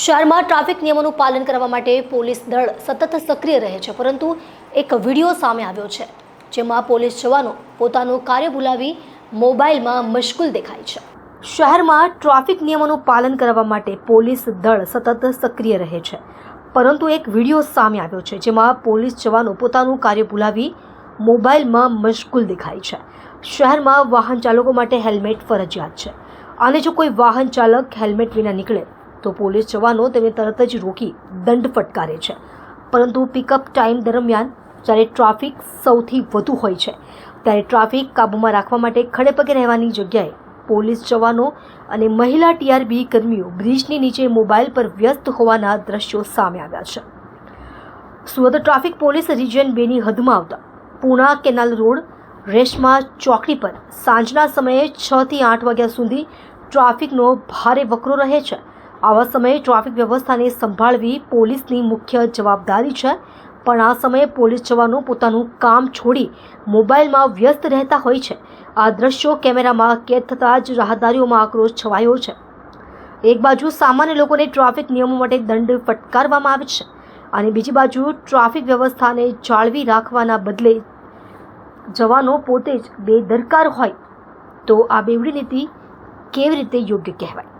શહેરમાં ટ્રાફિક નિયમોનું પાલન કરવા માટે પોલીસ દળ સતત સક્રિય રહે છે, પરંતુ એક વીડિયો સામે આવ્યો છે, જેમાં પોલીસ જવાનો પોતાનું કાર્ય ભૂલાવી મોબાઈલમાં મશગુલ દેખાય છે. શહેરમાં ટ્રાફિક નિયમોનું પાલન કરવા માટે પોલીસ દળ સતત સક્રિય રહે છે, પરંતુ એક વીડિયો સામે આવ્યો છે, જેમાં પોલીસ જવાનો પોતાનું કાર્ય ભૂલાવી મોબાઈલમાં મશગુલ દેખાય છે. શહેરમાં વાહન ચાલકો માટે હેલ્મેટ ફરજિયાત છે. અને જો કોઈ વાહન ચાલક હેલ્મેટ વિના નીકળે તો પોલીસ જવાનો તેમને તરત જ રોકી દંડ ફટકારે છે. પરંતુ પિકઅપ ટાઈમ દરમિયાન જ્યારે ટ્રાફિક સૌથી વધુ હોય છે, ત્યારે ટ્રાફિક કાબૂમાં રાખવા માટે ખડેપગે રહેવાની જગ્યાએ પોલીસ જવાનો અને મહિલા ટીઆરબી કર્મીઓ બ્રિજની નીચે મોબાઈલ પર વ્યસ્ત હોવાના દ્રશ્યો સામે આવ્યા છે. સુરત ટ્રાફિક પોલીસ રિજિયન બેની હદમાં આવતા પૂણા કેનાલ રોડ રેશમા ચોકડી પર સાંજના સમયે છ થી આઠ વાગ્યા સુધી ટ્રાફિકનો ભારે વકરો રહે છે. આવા સમયે ટ્રાફિક વ્યવસ્થાને સંભાળવી પોલીસની મુખ્ય જવાબદારી છે. પણ આ સમયે પોલીસ જવાનો પોતાનું કામ છોડી મોબાઈલમાં વ્યસ્ત રહેતા હોય છે. આ દ્રશ્યો કેમેરામાં કેદ થતાં જ રાહદારીઓમાં આક્રોશ છવાયો છે. એક બાજુ સામાન્ય લોકોને ટ્રાફિક નિયમો માટે દંડ ફટકારવામાં આવે છે અને બીજી બાજુ ટ્રાફિક વ્યવસ્થાને જાળવી રાખવાના બદલે જવાનો પોતે જ બેદરકાર હોય. તો આ બેવડી નીતિ કેવી રીતે યોગ્ય કહેવાય?